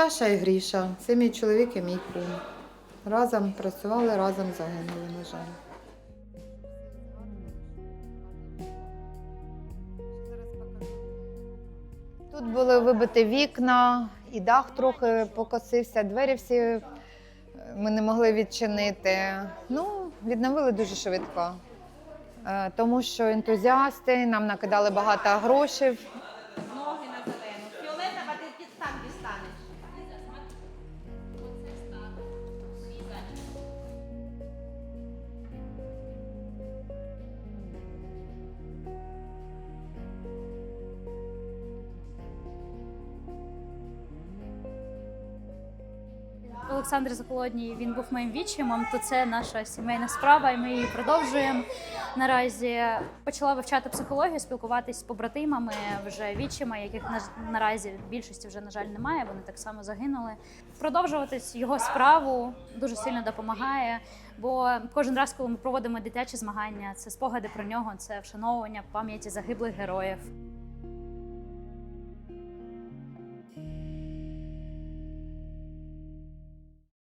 Саша і Гріша. Це мій чоловік і мій кум. Разом працювали, разом загинули, на жаль. Тут були вибиті вікна, і дах трохи покосився, двері всі е, ми не могли відчинити. Ну, відновили дуже швидко. Е, Тому що ентузіасти нам накидали багато грошей. Олександр Заколодній він був моїм відчимом, то це наша сімейна справа, і ми її продовжуємо. Наразі почала вивчати психологію, спілкуватись з побратимами вже відчима, яких наразі більшості вже на жаль немає. Вони так само загинули. Продовжувати його справу дуже сильно допомагає. Бо кожен раз, коли ми проводимо дитячі змагання, це спогади про нього, це вшановування пам'яті загиблих героїв.